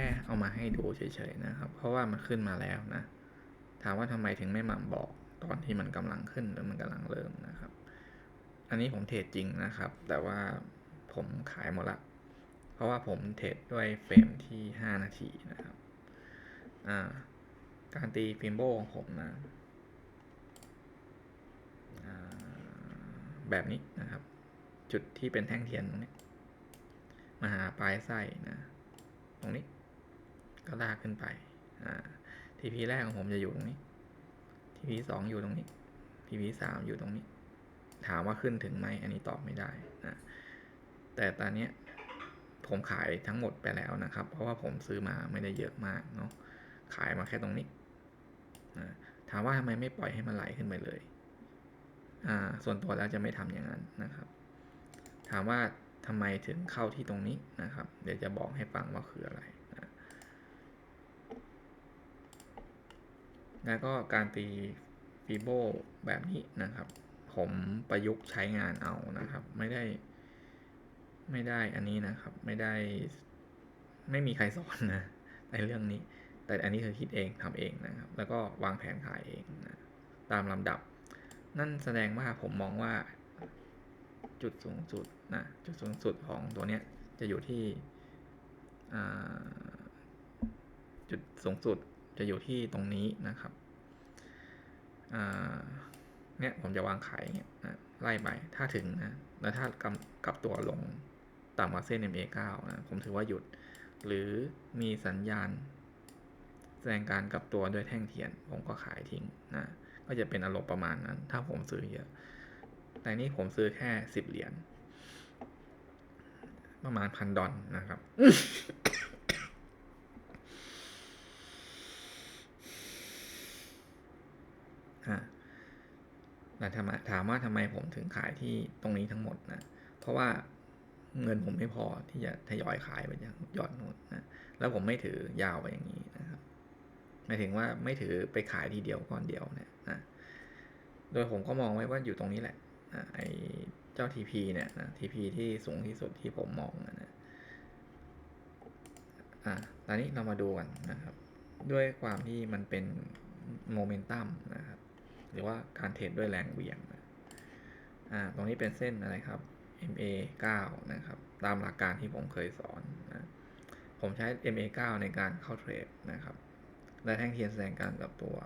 ค่เอามาให้ดูเฉยๆนะครับ เพราะว่ามันขึ้นมาแล้วนะ ถามว่าทำไมถึงไม่มาบอกตอนที่มันกำลังขึ้นหรือมันกำลังเริ่มนะครับ อันนี้ผมเทรดจริงนะครับ แต่ว่าผมขายหมดละ เพราะว่าผมเทรดด้วยเฟรมที่ 5 นาทีนะครับ อ่า การตีฟิมโบของผมนะแบบนี้นะครับ จุดที่เป็นแท่งเทียนตรงนี้มาหาปลายไส้นะ ตรงนี้ ก็ลากขึ้นไปทีพีแรกของผมจะอยู่ตรงนี้ทีพีสองอยู่ตรงนี้ทีพีสามอยู่ตรงนี้ ถามว่าขึ้นถึงไหมอันนี้ตอบไม่ได้นะแต่ตอนนี้ผมขายทั้งหมดไปแล้วนะครับ เพราะว่าผมซื้อมาไม่ได้เยอะมากเนาะขายมาแค่ตรงนี้นะถามว่าทำไมไม่ปล่อยให้มันไหลขึ้นไปเลยอ่าส่วนตัวแล้วจะไม่ทำอย่างนั้นนะครับ ถามว่าทำไมถึงเข้าที่ตรงนี้นะครับ เดี๋ยวจะบอกให้ฟังว่าคืออะไรนะ แล้วก็การตีฟีโบแบบนี้นะครับ ผมประยุกต์ใช้งานเอานะครับ ไม่ได้ ไม่ได้อันนี้นะครับ ไม่ได้ ไม่มีใครสอนนะในเรื่องนี้ แต่อันนี้คือคิดเองทำเองนะครับ แล้วก็วางแผนขายเองนะตามลำดับ นั่นแสดงว่าผมมองว่าจุดสูงสุดนะจุดสูงสุดของตัวเนี้ยจะอยู่ที่จุดสูงสุด จะอยู่ที่ตรงนี้นะครับเนี่ยผมจะวางขายเงี้ยนะไล่ไปถ้าถึงนะแล้วถ้ากำกลับตัวลงต่ำกว่าเส้น MA9 นะผมถือว่าหยุด หรือมีสัญญาณ แสดงการกลับตัวด้วยแท่งเทียน ผมก็ขายทิ้งนะก็จะเป็นอารมณ์ประมาณนั้น ถ้าผมซื้อเยอะ แต่นี่ผมซื้อแค่สิบเหรียญประมาณพันดอลนะครับ อะ ถามว่าถามว่าทำไมผมถึงขายที่ตรงนี้ทั้งหมดนะ เพราะว่าเงินผมไม่พอที่จะทยอยขายไปอย่างยอดนู้นนะ แล้วผมไม่ถือยาวไปอย่างนี้นะครับหมายถึงว่าไม่ถือไปขายทีเดียวก้อนเดียวเนี่ยนะ โดยผมก็มองไว้ว่าอยู่ตรงนี้แหละอะไอ้เจ้า TP เนี่ยนะ TP ที่สูงที่สุดที่ผมมองนะนะอะตอนนี้เรามาดูกันนะครับ ด้วยความที่มันเป็นโมเมนตัมนะครับ หรือว่าการเทรดด้วยแรงเหวี่ยงนะอ่าตรงนี้เป็นเส้นอะไรครับ MA 9นะครับ ตามหลักการที่ผมเคยสอนนะผมใช้ MA 9ในการเข้าเทรดนะครับ และแท่งเทียนแสดงการกลับตัว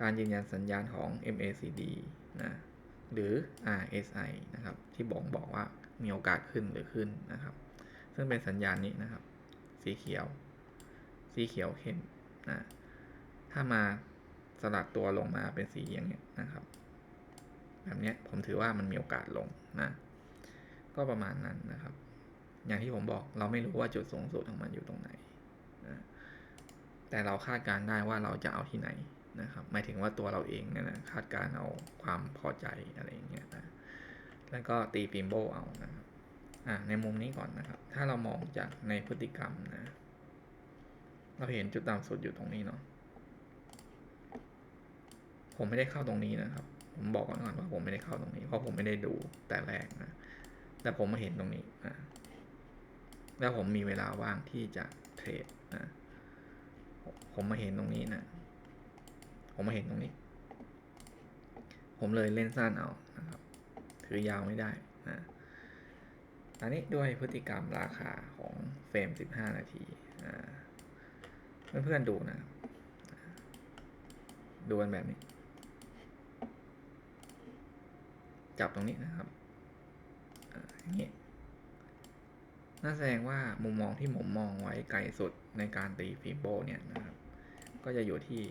การยืนยันสัญญาณของ MACD นะหรือ RSI นะครับ ที่บ่งบอกว่ามีโอกาสขึ้นหรือขึ้นนะครับ ซึ่งเป็นสัญญาณนี้นะครับ สีเขียว สีเขียวเข้มนะถ้ามา สลัดตัวลงมาเป็นสีอย่างเงี้ยนะครับแบบเนี้ยผมถือว่ามันมีโอกาสลงนะ ก็ประมาณนั้นนะครับ อย่างที่ผมบอกเราไม่รู้ว่าจุดสูงสุดของมันอยู่ตรงไหนนะแต่เราคาดการได้ว่าเราจะเอาที่ไหนนะครับหมายถึงว่าตัวเราเองเนี่ยนะคาดการเอาความพอใจอะไรอย่างเงี้ยนะแล้วก็ตีฟิมโบเอานะครับอ่าในมุมนี้ก่อนนะครับ ถ้าเรามองจากในพฤติกรรมนะ เราเห็นจุดต่ำสุดอยู่ตรงนี้เนาะ ผมไม่ได้เข้าตรงนี้นะครับ ผมบอกก่อนก่อนว่าผมไม่ได้เข้าตรงนี้ เพราะผมไม่ได้ดูแต่แรกนะ แต่ผมมาเห็นตรงนี้นะแล้วผมมีเวลาว่างที่จะเทรดนะ ผมมาเห็นตรงนี้นะ ผมมาเห็นตรงนี้ ผมเลยเล่นสั้นเอานะครับ ถือยาวไม่ได้นะอันนี้ด้วยพฤติกรรมราคาของเฟรม 15 นาทีอ่าเพื่อนๆดูนะ ดูกันแบบนี้ จับตรงนี้นะครับอย่างนี้น่าแสดงว่ามุมมองที่ผมมองไว้ไกลสุดในการตีฟิโบเนี่ยนะครับ ก็จะอยู่ที่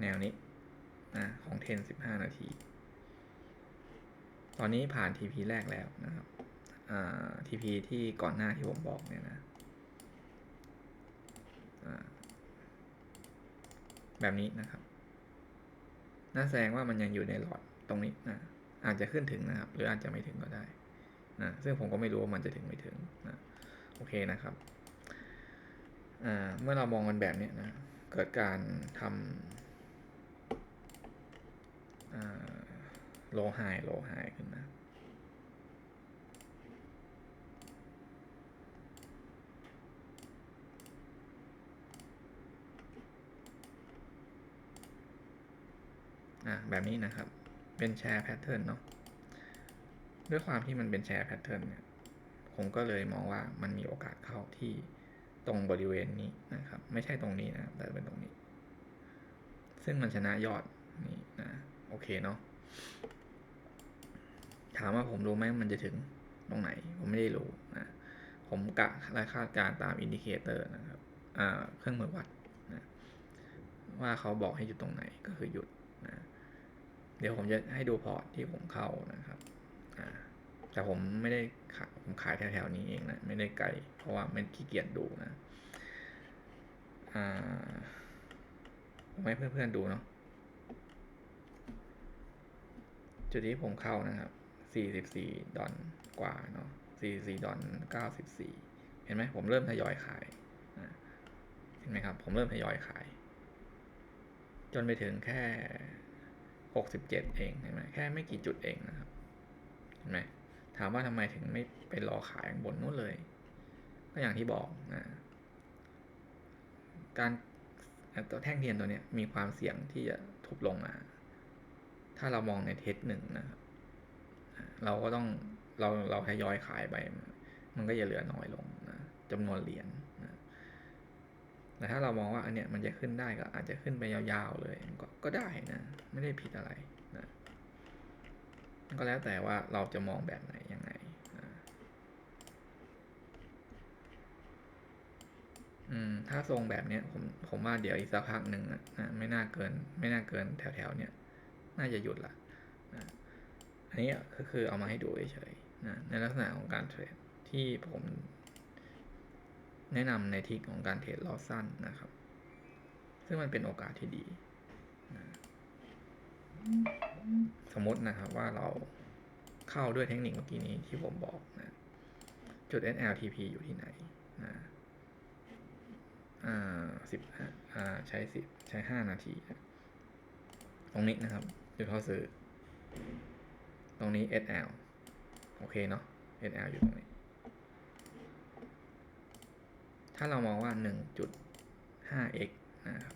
แนวนี้นะของเทน15 นาที ตอนนี้ผ่าน TP แรกแล้วนะครับ TP ที่ก่อนหน้าที่ผมบอกเนี่ยนะแบบนี้นะครับ น่าแสดงว่ามันยังอยู่ในหลอดตรงนี้นะอาจจะขึ้นถึงนะครับ หรืออาจจะไม่ถึงก็ได้นะซึ่งผมก็ไม่รู้ว่ามันจะถึงไม่ถึงนะโอเคนะครับอ่าเมื่อเรามองมันแบบนี้นะเกิดการทำโลหายโลหายขึ้นมา แบบนี้นะครับ เป็นแชร์แพทเทิร์นเนาะด้วยความที่มันเป็นแชร์แพทเทิร์นเนี่ยผมก็เลยมองว่ามันมีโอกาสเข้าที่ตรงบริเวณนี้นะครับ ไม่ใช่ตรงนี้นะแต่เป็นตรงนี้ ซึ่งมันชนะยอดนี่นะโอเคเนาะถามว่าผมรู้ไหมมันจะถึงตรงไหน ผมไม่ได้รู้นะผมกะและคาดการตามอินดิเคเตอร์นะครับอ่าเครื่องมือวัดนะว่าเขาบอกให้หยุดตรงไหนก็คือหยุด เดี๋ยวผมจะให้ดูพอร์ตที่ผมเข้านะครับอ่าแต่ผมไม่ได้ขายผมขายแถวๆนี้เองนะ ไม่ได้ไกล เพราะว่าไม่ขี้เกียจดูนะอ่าผมให้เพื่อนๆดูเนาะจุดที่ผมเข้านะครับ 44 ดอลกว่าเนาะ 44 ดอล94 เห็นไหมผมเริ่มทยอยขาย เห็นไหมครับ ผมเริ่มทยอยขาย จนไปถึงแค่ 67 เองเห็นไหมแค่ไม่กี่จุดเองนะครับเห็นไหมถามว่าทำไมถึงไม่ไปรอขายข้างบนนู้นเลย ก็อย่างที่บอกนะการตัวแท่งเทียนตัวนี้มีความเสี่ยงที่จะทุบลงมา ถ้าเรามองในเทสหนึ่งนะครับเราก็ต้องเราเราทยอยขายไป มันก็จะเหลือน้อยลงนะจำนวนเหรียญ แต่ถ้าเรามองว่าอันเนี้ยมันจะขึ้นได้ก็อาจจะขึ้นไปยาวๆเลยก็ก็ได้นะ ไม่ได้ผิดอะไรนะก็แล้วแต่ว่าเราจะมองแบบไหนยังไงนะอืมถ้าทรงแบบเนี้ยผมผมว่าเดี๋ยวอีกสักพักหนึ่งนะนะไม่น่าเกิน ไม่น่าเกินแถวๆเนี้ยน่าจะหยุดละนะอันนี้ก็คือเอามาให้ดูเฉยๆนะในลักษณะของการเทรดที่ผม แนะนำในทิกของการเทรดรอบสั้นนะครับ ซึ่งมันเป็นโอกาสที่ดี สมมตินะครับว่าเราเข้าด้วยเทคนิคเมื่อกี้นี้ที่ผมบอกนะจุด NLTP อยู่ที่ไหนนะอ่าสิบอ่าใช้สิบใช้ห้านาที ตรงนี้นะครับจุดเข้าซื้อ ตรงนี้ SL โอเคเนาะ SL อยู่ตรงนี้ ถ้าเรามองว่า 1.5x นะครับ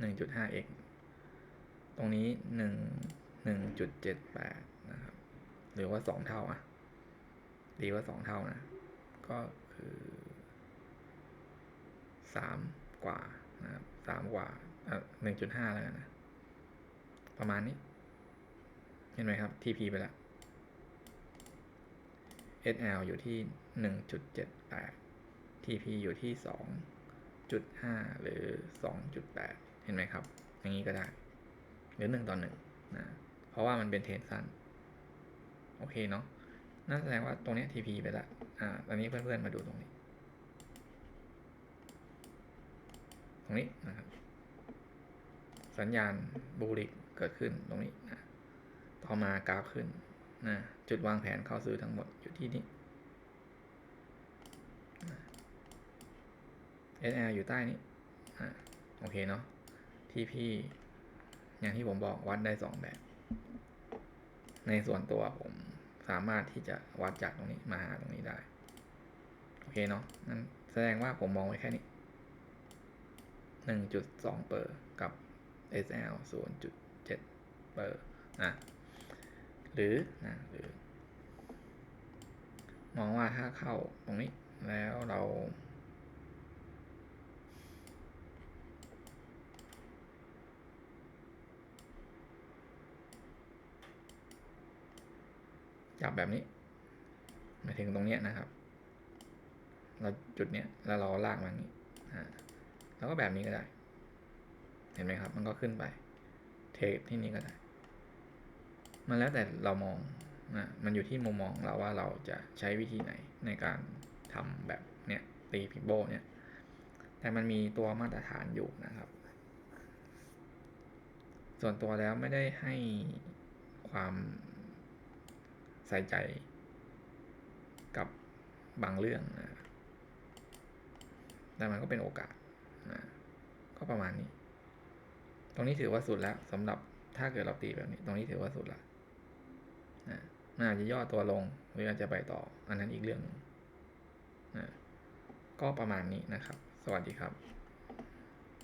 1.5x ตรงนี้ 1 1.78 นะครับ หรือว่า 2 เท่าอะ ดีว่า 2 เท่านะ ก็คือ 3 กว่านะครับ3กว่าอะ1.5 แล้วกันนะ ประมาณนี้ เห็นไหมครับ TP ไปแล้ว SL อยู่ที่ 1.78 TP อยู่ที่ 2.5 หรือ 2.8 เห็นไหมครับ อย่างนี้ก็ได้ หรือ 1 ต่อ1นะเพราะว่ามันเป็นเทรนสั้น โอเคเนาะนั่นแสดงว่าตรงนี้ TP ไปล้วอ่าตอนนี้เพื่อนๆมาดูตรงนี้ ตรงนี้นะครับ สัญญาณบูริกเกิดขึ้นตรงนี้นะต่อมากราฟขึ้นนะจุดวางแผนเข้าซื้อทั้งหมดอยู่ที่นี่ SL อยู่ใต้นี้อ่าโอเคเนาะ TP อย่างที่ผมบอกวัดได้สองแบบ ในส่วนตัวผมสามารถที่จะวัดจากตรงนี้มาหาตรงนี้ได้ โอเคเนาะนั่นแสดงว่าผมมองไว้แค่นี้หนึ่งจุดสองเปอร์กับ SL ศูนย์จุดเจ็ดเปอร์อะหรือนะหรือ มองว่าถ้าเข้าตรงนี้แล้วเรา จับแบบนี้มาถึงตรงเนี้ยนะครับ เราจุดเนี้ยแล้วเราลากมานี้อ่าแล้วก็แบบนี้ก็ได้ เห็นไหมครับ มันก็ขึ้นไป เทปที่นี่ก็ได้ มันแล้วแต่เรามองนะมันอยู่ที่มุมมองเราว่าเราจะใช้วิธีไหนในการทำแบบเนี้ยตีพิโบเนี่ย แต่มันมีตัวมาตรฐานอยู่นะครับ ส่วนตัวแล้วไม่ได้ให้ความ ใส่ใจกับบางเรื่องนะแต่มันก็เป็นโอกาสนะก็ประมาณนี้ ตรงนี้ถือว่าสุดแล้วสำหรับถ้าเกิดเราตีแบบนี้ ตรงนี้ถือว่าสุดละนะมันอาจจะย่อตัวลงหรืออาจจะไปต่อ อันนั้นอีกเรื่องนะก็ประมาณนี้นะครับ สวัสดีครับ